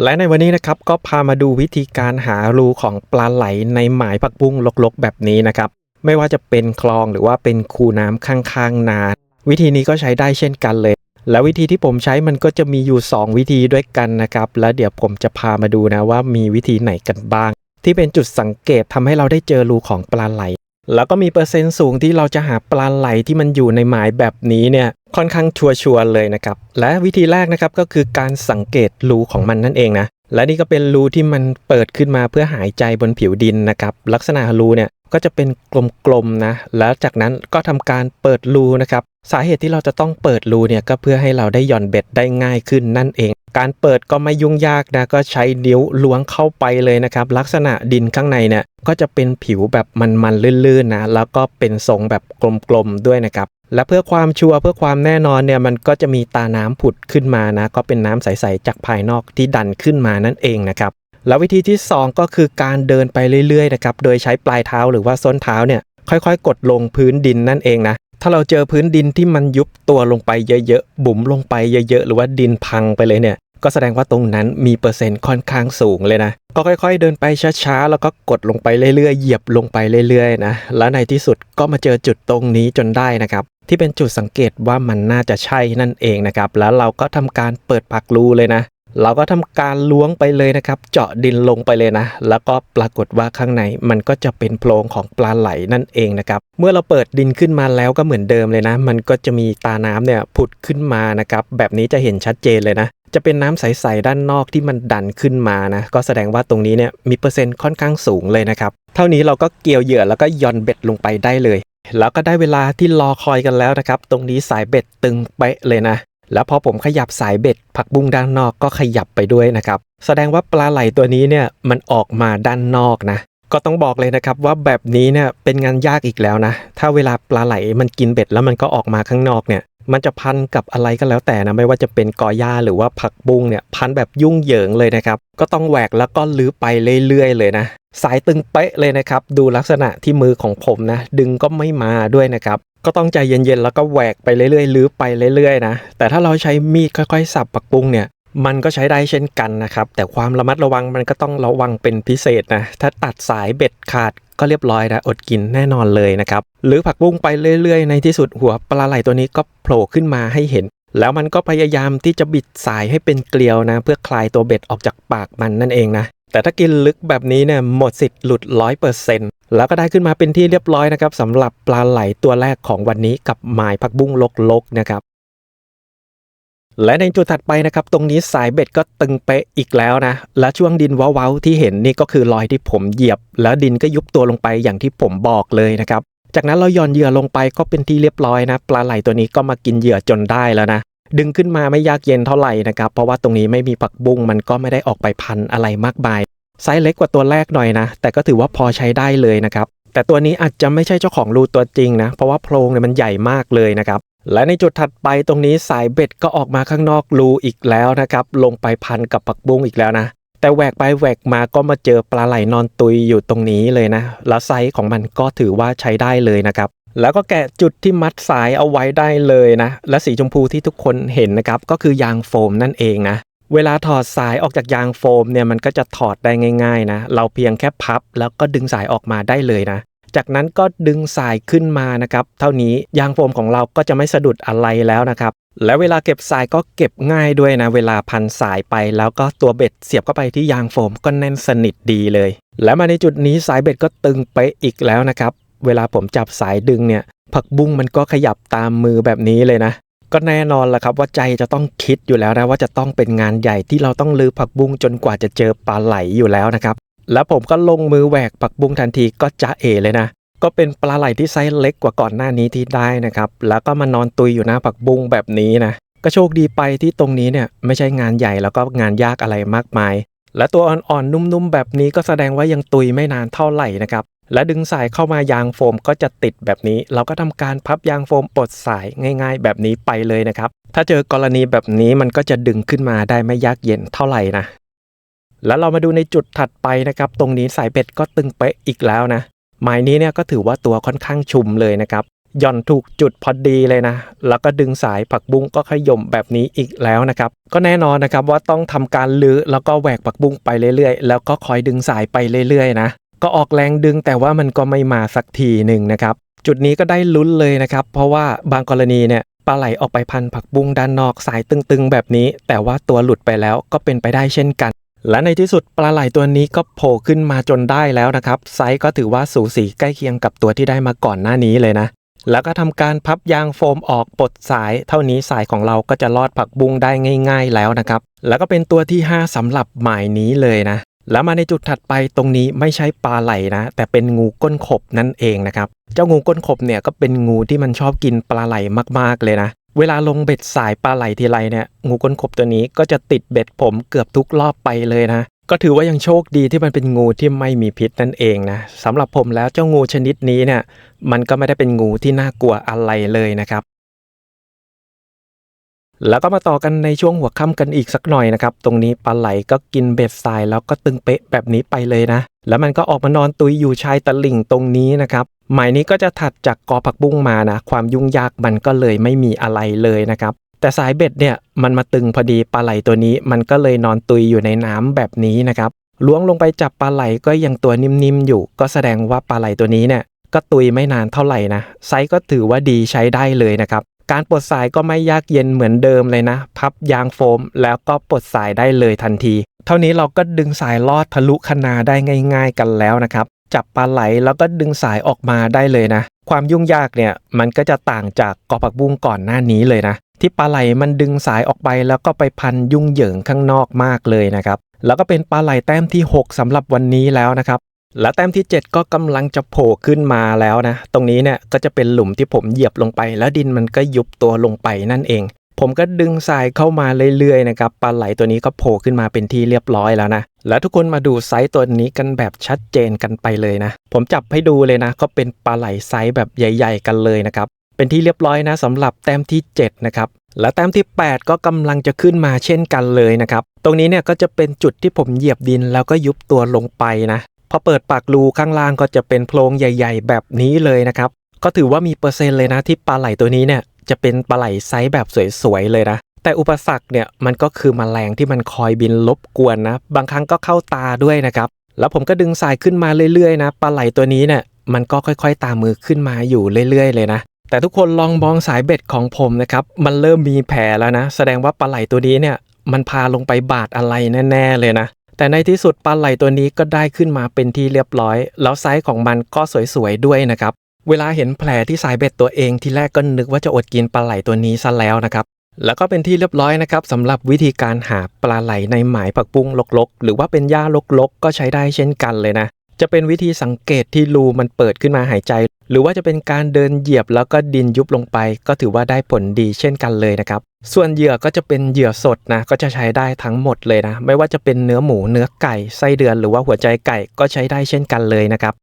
และในวันนี้นะครับก็พามาดูวิธีการหารูของปลาไหลในหมายผักบุ้งลกๆ แบบนี้นะครับ ไม่ว่าจะเป็นคลองหรือว่าเป็นคูน้ำข้างๆนาวิธีนี้ก็ใช้ได้เช่นกันเลย และวิธีที่ผมใช้มันก็จะมีอยู่ 2 วิธีด้วยกันนะครับ แล้วเดี๋ยวผมจะพามาดูนะว่ามีวิธีไหนกันบ้าง ที่เป็นจุดสังเกตทำให้เราได้เจอรูของปลาไหล แล้วก็มีเปอร์เซ็นต์สูงที่เราจะหาปลาไหลที่มันอยู่ในหมายแบบนี้เนี่ย ค่อนข้างชัวร์เลยนะครับ และวิธีแรกนะครับก็คือการสังเกตรูของมันนั่นเองนะ และนี่ก็เป็นรูที่มันเปิดขึ้นมาเพื่อหายใจบนผิวดินนะครับ ลักษณะรูเนี่ยก็จะเป็นกลมๆนะ แล้วจากนั้นก็ทำการเปิดรูนะครับ สาเหตุที่เราจะต้องเปิดรูเนี่ยก็เพื่อให้เราได้หย่อนเบ็ดได้ง่ายขึ้นนั่นเอง การเปิดก็ไม่ยุ่งยากนะ ก็ใช้นิ้วล้วงเข้าไปเลยนะครับ ลักษณะดินข้างในเนี่ยก็จะเป็นผิวแบบมันๆลื่นๆนะ แล้วก็เป็นทรงแบบกลมๆด้วยนะครับ และเพื่อความชัวร์เพื่อความแน่นอนเนี่ยมันก็จะมีตาน้ำผุดขึ้นมานะ ก็เป็นน้ำใสๆจากภายนอกที่ดันขึ้นมานั่นเองนะครับ แล้ววิธีที่ 2 ก็คือการเดินไปเรื่อยๆนะครับโดยใช้ปลายเท้าหรือว่าส้นเท้าเนี่ยค่อยๆ กดลงพื้นดินนั่นเองนะถ้าเราเจอพื้นดินที่มันยุบตัวลงไปเยอะๆ บุ๋มลงไปเยอะๆ หรือว่าดินพังไปเลยเนี่ย ก็แสดงว่าตรงนั้นมีเปอร์เซ็นต์ค่อนข้างสูงเลยนะ ก็ค่อยๆ เดินไปช้าๆ แล้วก็กดลงไปเรื่อยๆ เหยียบลงไปเรื่อยๆ นะ แล้วในที่สุดก็มาเจอจุดตรงนี้จนได้นะครับ ที่เป็นจุดสังเกตว่ามันน่าจะใช่นั่นเองนะครับ แล้วเราก็ทำการเปิดปากรูเลยนะ เราก็ทำการล้วงไปเลยนะครับ เจาะดินลงไปเลยนะ แล้วก็ปรากฏว่าข้างในมันก็จะเป็นโพรงของปลาไหลนั่นเองนะครับ เมื่อเราเปิดดินขึ้นมาแล้วก็เหมือนเดิมเลยนะ มันก็จะมีตาน้ำเนี่ยผุดขึ้นมานะครับ แบบนี้จะเห็นชัดเจนเลยนะจะเป็นน้ำใส ๆ ด้านนอกที่มันดันขึ้นมานะ ก็แสดงว่าตรงนี้เนี่ยมีเปอร์เซ็นต์ค่อนข้างสูงเลยนะครับ เท่านี้เราก็เกี่ยวเหยื่อแล้วก็ย่อนเบ็ดลงไปได้เลย แล้วก็ได้เวลาที่รอคอยกันแล้วนะครับ ตรงนี้สายเบ็ดตึงเป๊ะเลยนะ แล้วพอผมขยับสายเบ็ดผักบุ้งด้านนอกก็ขยับไปด้วยนะครับ แสดงว่าปลาไหลตัวนี้เนี่ยมันออกมาด้านนอกนะ ก็ต้องบอกเลยนะครับว่าแบบนี้เนี่ยเป็นงานยากอีกแล้วนะ ถ้าเวลาปลาไหลมันกินเบ็ดแล้วมันก็ออกมาข้างนอกเนี่ย มันจะพันกับอะไรก็แล้วแต่นะไม่ว่าจะเป็นกอหญ้าหรือว่าผักบุ้งเนี่ยพันแบบยุ่งเหยิงเลยนะครับ ก็ต้องแหวกแล้วก็ลื้อไปเรื่อยๆ เลยนะ สายตึงเป๊ะเลยนะครับ ดูลักษณะที่มือของผมนะ ดึงก็ไม่มาด้วยนะครับ ก็ต้องใจเย็นๆแล้วก็แหวกไปเรื่อยๆลื้อไปเรื่อยๆนะแต่ถ้าเราใช้มีดค่อยๆ สับผักบุ้งเนี่ย มันก็ใช้ได้เช่นกันนะครับ แต่ความระมัดระวังมันก็ต้องระวังเป็นพิเศษนะ ถ้าตัดสายเบ็ดขาดก็เรียบร้อยนะอดกินแน่นอนเลยนะครับ หรือผักบุ้งไปเรื่อยๆ ในที่สุดหัวปลาไหลตัวนี้ก็โผล่ขึ้นมาให้เห็น แล้วมันก็พยายามที่จะบิดสายให้เป็นเกลียวนะ เพื่อคลายตัวเบ็ดออกจากปากมันนั่นเองนะแต่ถ้ากินลึกแบบนี้เนี่ยหมดสิทธิ์หลุดร้อยเปอร์เซ็นต์แล้วก็ได้ขึ้นมาเป็นที่เรียบร้อยนะครับสำหรับปลาไหลตัวแรกของวันนี้กับหมายผักบุ้งลกๆนะครับ และในจุดถัดไปนะครับ ตรงนี้สายเบ็ดก็ตึงเป๊ะอีกแล้วนะ และช่วงดินเว้าๆที่เห็นนี่ก็คือรอยที่ผมเหยียบ แล้วดินก็ยุบตัวลงไปอย่างที่ผมบอกเลยนะครับ จากนั้นเราย่อนเหยื่อลงไปก็เป็นที่เรียบร้อยนะ ปลาไหลตัวนี้ก็มากินเหยื่อจนได้แล้วนะ ดึงขึ้นมาไม่ยากเย็นเท่าไหร่นะครับ เพราะว่าตรงนี้ไม่มีผักบุ้งมันก็ไม่ได้ออกไปพันอะไรมากมาย ไซส์เล็กกว่าตัวแรกหน่อยนะ แต่ก็ถือว่าพอใช้ได้เลยนะครับ แต่ตัวนี้อาจจะไม่ใช่เจ้าของรูตัวจริงนะ เพราะว่าโพรงเนี่ยมันใหญ่มากเลยนะครับ และในจุดถัดไปตรงนี้สายเบ็ดก็ออกมาข้างนอกรูอีกแล้วนะครับ ลงไปพันกับผักบุ้งอีกแล้วนะ แต่แหวกไปแหวกมาก็มาเจอปลาไหลนอนตุยอยู่ตรงนี้เลยนะ แล้วไซส์ของมันก็ถือว่าใช้ได้เลยนะครับ แล้วก็แกะจุดที่มัดสายเอาไว้ได้เลยนะ และสีชมพูที่ทุกคนเห็นนะครับ ก็คือยางโฟมนั่นเองนะ เวลาถอดสายออกจากยางโฟมเนี่ยมันก็จะถอดได้ง่าย ๆ นะ เราเพียงแค่พับแล้วก็ดึงสายออกมาได้เลยนะ จากนั้นก็ดึงสายขึ้นมานะครับ เท่านี้ยางโฟมของเราก็จะไม่สะดุดอะไรแล้วนะครับ และเวลาเก็บสายก็เก็บง่ายด้วยนะ เวลาพันสายไปแล้วก็ตัวเบ็ดเสียบเข้าไปที่ยางโฟมก็แน่นสนิทดีเลย และมาในจุดนี้สายเบ็ดก็ตึงไปะอีกแล้วนะครับ เวลาผมจับสายดึงเนี่ย ผักบุ้งมันก็ขยับตามมือแบบนี้เลยนะก็แน่นอนแหละครับว่าใจจะต้องคิดอยู่แล้วนะว่าจะต้องเป็นงานใหญ่ที่เราต้องลือผักบุ้งจนกว่าจะเจอปลาไหลอยู่แล้วนะครับ แล้วผมก็ลงมือแหวกผักบุ้งทันทีก็จะเอเลยนะ ก็เป็นปลาไหลที่ไซส์เล็กกว่าก่อนหน้านี้ที่ได้นะครับ แล้วก็มานอนตุยอยู่หน้าผักบุ้งแบบนี้นะ ก็โชคดีไปที่ตรงนี้เนี่ยไม่ใช่งานใหญ่แล้วก็งานยากอะไรมากมาย และตัวอ่อนๆนุ่มๆแบบนี้ก็แสดงว่ายังตุยไม่นานเท่าไหร่นะครับและดึงสายเข้ามายางโฟมก็จะติดแบบนี้ เราก็ทำการพับยางโฟมปลดสายง่าย ๆ แบบนี้ไปเลยนะครับ ถ้าเจอกรณีแบบนี้มันก็จะดึงขึ้นมาได้ไม่ยากเย็นเท่าไหร่นะ แล้วเรามาดูในจุดถัดไปนะครับ ตรงนี้สายเบ็ดก็ตึงเป๊ะอีกแล้วนะ หมายนี้เนี่ยก็ถือว่าตัวค่อนข้างชุมเลยนะครับหย่อนถูกจุดพอดีเลยนะ แล้วก็ดึงสายผักบุ้งก็ขย่มแบบนี้อีกแล้วนะครับ ก็แน่นอนนะครับว่าต้องทำการลื้อแล้วก็แหวกผักบุ้งไปเรื่อยๆ แล้วก็คอยดึงสายไปเรื่อยๆนะ ก็ออกแรงดึงแต่ว่ามันก็ไม่มาสักทีหนึ่งนะครับ จุดนี้ก็ได้ลุ้นเลยนะครับ เพราะว่าบางกรณีเนี่ยปลาไหลออกไปพันผักบุ้งด้านนอกสายตึงๆ แบบนี้ แต่ว่าตัวหลุดไปแล้วก็เป็นไปได้เช่นกัน และในที่สุดปลาไหลตัวนี้ก็โผล่ขึ้นมาจนได้แล้วนะครับ ไซส์ก็ถือว่าสูสีใกล้เคียงกับตัวที่ได้มาก่อนหน้านี้เลยนะ แล้วก็ทำการพับยางโฟมออกปลดสาย เท่านี้สายของเราก็จะลอดผักบุ้งได้ง่าย ๆ แล้วนะครับ แล้วก็เป็นตัวที่ 5สำหรับหมายนี้เลยนะ แล้วมาในจุดถัดไปตรงนี้ไม่ใช่ปลาไหลนะ แต่เป็นงูก้นขบนั่นเองนะครับ เจ้างูก้นขบเนี่ยก็เป็นงูที่มันชอบกินปลาไหลมากๆเลยนะ เวลาลงเบ็ดสายปลาไหลทีไรเนี่ยงูก้นขบตัวนี้ก็จะติดเบ็ดผมเกือบทุกรอบไปเลยนะ ก็ถือว่ายังโชคดีที่มันเป็นงูที่ไม่มีพิษนั่นเองนะสำหรับผมแล้วเจ้างูชนิดนี้เนี่ยมันก็ไม่ได้เป็นงูที่น่ากลัวอะไรเลยนะครับ แล้วก็มาต่อกันในช่วงหัวค่ำกันอีกสักหน่อยนะครับ ตรงนี้ปลาไหลก็กินเบ็ดทรายแล้วก็ตึงเป๊ะแบบนี้ไปเลยนะ แล้วมันก็ออกมานอนตุยอยู่ชายตะลิ่งตรงนี้นะครับหมายนี้ก็จะถัดจากกอผักบุ้งมานะ ความยุ่งยากมันก็เลยไม่มีอะไรเลยนะครับ แต่สายเบ็ดเนี่ยมันมาตึงพอดีปลาไหลตัวนี้ มันก็เลยนอนตุยอยู่ในน้ำแบบนี้นะครับล้วงลงไปจับปลาไหลก็ยังตัวนิ่มๆอยู่ ก็แสดงว่าปลาไหลตัวนี้เนี่ยก็ตุยไม่นานเท่าไหร่นะไซส์ก็ถือว่าดีใช้ได้เลยนะครับ การปลดสายก็ไม่ยากเย็นเหมือนเดิมเลยนะ พับยางโฟมแล้วก็ปลดสายได้เลยทันที เท่านี้เราก็ดึงสายลอดทะลุคนาได้ง่าย ๆ กันแล้วนะครับ จับปลาไหลแล้วก็ดึงสายออกมาได้เลยนะ ความยุ่งยากเนี่ยมันก็จะต่างจากกอผักบุ้งก่อนหน้านี้เลยนะ ที่ปลาไหลมันดึงสายออกไปแล้วก็ไปพันยุ่งเหยิงข้างนอกมากเลยนะครับแล้วก็เป็นปลาไหลแต้มที่ 6สำหรับวันนี้แล้วนะครับ และแต้มที่ 7 ก็กำลังจะโผล่ขึ้นมาแล้วนะ ตรงนี้เนี่ยก็จะเป็นหลุมที่ผมเหยียบลงไป แล้วดินมันก็ยุบตัวลงไปนั่นเอง ผมก็ดึงสายเข้ามาเรื่อยๆนะครับปลาไหลตัวนี้ก็โผล่ขึ้นมาเป็นที่เรียบร้อยแล้วนะ แล้วทุกคนมาดูไซส์ตัวนี้กันแบบชัดเจนกันไปเลยนะ ผมจับให้ดูเลยนะ ก็เป็นปลาไหลไซส์แบบใหญ่ ๆ กันเลยนะครับเป็นที่เรียบร้อยนะสำหรับแต้มที่ 7 นะครับและแต้มที่ 8 ก็กำลังจะขึ้นมาเช่นกันเลยนะครับ ตรงนี้เนี่ยก็จะเป็นจุดที่ผมเหยียบดินแล้วก็ยุบตัวลงไปนะ พอเปิดปากรูข้างล่างก็จะเป็นโพรงใหญ่ ๆ แบบนี้เลยนะครับ ก็ถือว่ามีเปอร์เซ็นต์เลยนะที่ปลาไหลตัวนี้เนี่ยจะเป็นปลาไหลไซส์แบบสวยๆเลยนะแต่อุปสรรคเนี่ยมันก็คือมแมลงที่มันคอยบินรบกวนนะ บางครั้งก็เข้าตาด้วยนะครับ แล้วผมก็ดึงสายขึ้นมาเรื่อยๆนะปลาไหลตัวนี้เนี่ยมันก็ค่อยๆ ตามมือขึ้นมาอยู่เรื่อยๆ เลยนะ แต่ทุกคนลองมองสายเบ็ดของผมนะครับ มันเริ่มมีแผลแล้วนะ แสดงว่าปลาไหลตัวนี้เนี่ยมันพาลงไปบาดอะไรแน่ ๆ เลยนะ แต่ในที่สุดปลาไหลตัวนี้ก็ได้ขึ้นมาเป็นที่เรียบร้อย แล้วไซส์ของมันก็สวยๆด้วยนะครับ เวลาเห็นแผลที่สายเบ็ดตัวเองทีแรกก็นึกว่าจะอดกินปลาไหลตัวนี้ซะแล้วนะครับ แล้วก็เป็นที่เรียบร้อยนะครับสำหรับวิธีการหาปลาไหลในหมายผักบุ้งลกๆ หรือว่าเป็นหญ้ารกๆ ก็ใช้ได้เช่นกันเลยนะ จะเป็นวิธีสังเกตที่รูมันเปิดขึ้นมาหายใจ หรือว่าจะเป็นการเดินเหยียบแล้วก็ดินยุบลงไป ก็ถือว่าได้ผลดีเช่นกันเลยนะครับ ส่วนเหยื่อก็จะเป็นเหยื่อสดนะก็จะใช้ได้ทั้งหมดเลยนะ ไม่ว่าจะเป็นเนื้อหมูเนื้อไก่ไส้เดือนหรือว่าหัวใจไก่ก็ใช้ได้เช่นกันเลยนะครับ